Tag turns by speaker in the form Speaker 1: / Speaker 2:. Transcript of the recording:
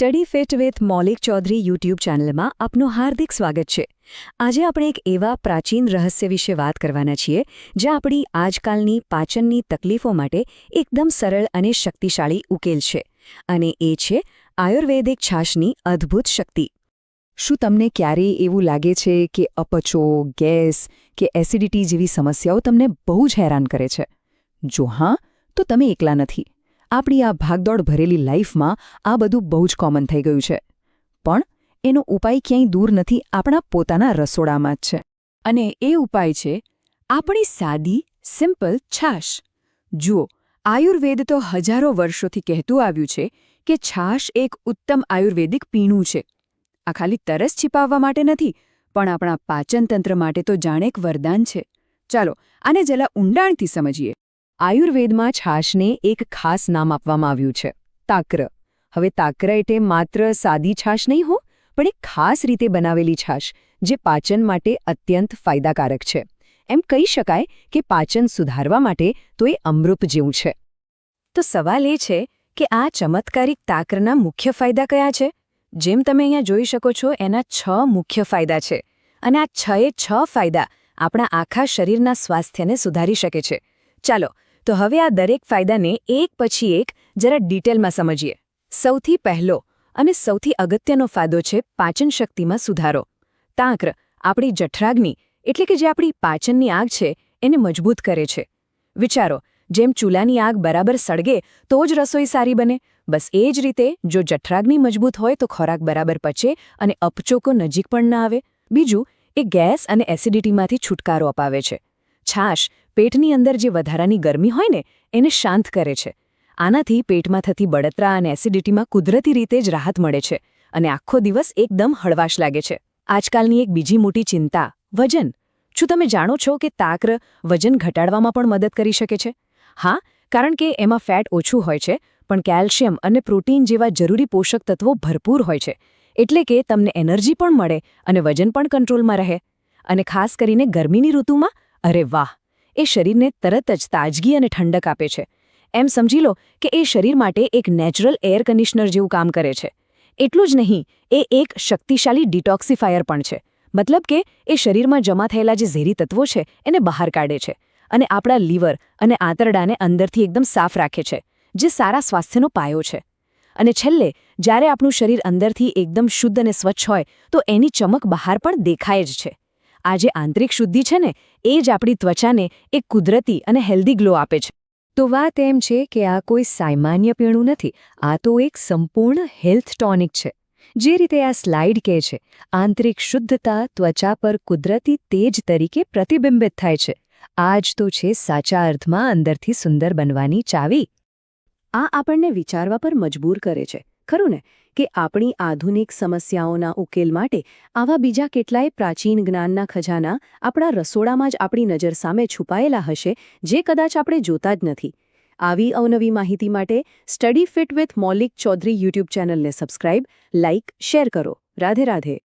Speaker 1: Study fit with Maulik Chaudhary YouTube ચેનલમાં આપનું હાર્દિક સ્વાગત છે. આજે આપણે એક એવા પ્રાચીન રહસ્ય વિશે વાત કરવાના છીએ જે આપણી આજકાલની પાચનની તકલીફો માટે એકદમ સરળ અને શક્તિશાળી ઉકેલ છે. અને એ છે આયુર્વેદિક છાશની અદ્ભુત શક્તિ. શું તમને ક્યારેય એવું લાગે છે કે અપચો, ગેસ કે એસિડિટી જેવી સમસ્યાઓ તમને બહુ જ હેરાન કરે છે? જો હા, તો તમે એકલા નથી. આપણી આ ભાગદોડ ભરેલી લાઈફમાં આ બધું બહુ જ કોમન થઈ ગયું છે. પણ એનો ઉપાય ક્યાંય દૂર નથી આપણા પોતાના રસોડામાં જ છે.
Speaker 2: અને એ ઉપાય છે આપણી સાદી સિમ્પલ છાશ. જુઓ, આયુર્વેદ તો હજારો વર્ષોથી કહેતું આવ્યું છે કે છાશ એક ઉત્તમ આયુર્વેદિક પીણું છે. આ ખાલી તરસ છિપાવવા માટે નથી, પણ આપણા પાચનતંત્ર માટે તો જાણે એક વરદાન છે. ચાલો, આને જરા ઊંડાણથી સમજીએ.
Speaker 1: આયુર્વેદમાં છાશને એક ખાસ નામ આપવામાં આવ્યું છે, તાક્ર. હવે તાક્ર એટલે માત્ર સાદી છાશ નહીં હો, પણ એક ખાસ રીતે બનાવેલી છાશ, જે પાચન માટે અત્યંત ફાયદાકારક છે. એમ કહી શકાય કે પાચન સુધારવા માટે તો એ અમૃત જેવું છે. તો સવાલ એ છે કે આ ચમત્કારિક તાક્રના મુખ્ય ફાયદા કયા છે? જેમ તમે અહીંયા જોઈ શકો છો, એના છ મુખ્ય ફાયદા છે. અને આ છએ છ ફાયદા આપણા આખા શરીરના સ્વાસ્થ્યને સુધારી શકે છે. ચાલો તો હવે આ દરેક ફાયદાને એક પછી એક જરા ડિટેલમાં સમજીએ. સૌથી પહેલો અને સૌથી અગત્યનો ફાયદો છે પાચન શક્તિમાં સુધારો. તાંક્ર આપણી જઠરાગ્નિ એટલે કે જે આપણી પાચનની આગ છે એને મજબૂત કરે છે. વિચારો, જેમ ચૂલાની આગ બરાબર સળગે તો જ રસોઈ સારી બને. બસ એ જ રીતે જો જઠરાગ્નિ મજબૂત હોય તો ખોરાક બરાબર પચે અને અપચોકો નજીક પણ ના આવે. બીજું, એ ગેસ અને એસિડિટીમાંથી છુટકારો અપાવે છે. છાશ પેટની અંદર જે વધારાની ગરમી હોય ને, એને શાંત કરે છે. આનાથી પેટમાં થતી બળતરા અને એસિડિટીમાં કુદરતી રીતે જ રાહત મળે છે અને આખો દિવસ એકદમ હળવાશ લાગે છે. આજકાલની એક બીજી મોટી ચિંતા, વજન. શું તમે જાણો છો કે તાક્ર વજન ઘટાડવામાં પણ મદદ કરી શકે છે? હા, કારણ કે એમાં ફેટ ઓછું હોય છે, પણ કેલ્શિયમ અને પ્રોટીન જેવા જરૂરી પોષક તત્વો ભરપૂર હોય છે. એટલે કે તમને એનર્જી પણ મળે અને વજન પણ કંટ્રોલમાં રહે. અને ખાસ કરીને ગરમીની ઋતુમાં, અરે વાહ! એ શરીરને તરત જ તાજગી અને ઠંડક આપે છે. એમ સમજી લો કે એ શરીર માટે એક નેચરલ એર કન્ડિશનર જેવું કામ કરે છે. એટલું જ નહીં, એ એક શક્તિશાળી ડિટોક્સિફાયર પણ છે. મતલબ કે એ શરીરમાં જમા થયેલા જે ઝેરી તત્વો છે, એને બહાર કાઢે છે અને આપણા લીવર અને આંતરડાને અંદરથી એકદમ સાફ રાખે છે, જે સારા સ્વાસ્થ્યનો પાયો છે. અને છેલ્લે, જ્યારે આપણું શરીર અંદરથી એકદમ શુદ્ધ અને સ્વચ્છ હોય, તો એની ચમક બહાર પણ દેખાય જ છે. આ જે આંતરિક શુદ્ધિ છે ને, એ જ આપણી ત્વચાને એક કુદરતી અને હેલ્ધી ગ્લો આપે છે. તો વાત એમ છે કે આ કોઈ સામાન્ય પીણું નથી, આ તો એક સંપૂર્ણ હેલ્થ ટોનિક છે. જે રીતે આ સ્લાઇડ કહે છે, આંતરિક શુદ્ધતા ત્વચા પર કુદરતી તેજ તરીકે પ્રતિબિંબિત થાય છે. આ જ તો છે સાચા અર્થમાં અંદરથી સુંદર બનવાની ચાવી. આ આપણને વિચારવા પર મજબૂર કરે છે. ખરું ને, કે આપણી આધુનિક સમસ્યાઓના ઉકેલ માટે આવા બીજા કેટલાય પ્રાચીન જ્ઞાનના ખજાના આપણા રસોડામાં જ આપણી નજર સામે છુપાયેલા હશે, જે કદાચ આપણે જોતા જ નથી. આવી અવનવી માહિતી માટે study fit with Maulik Chaudhary YouTube ચેનલને સબસ્ક્રાઇબ, લાઇક, શેર કરો. રાધે રાધે.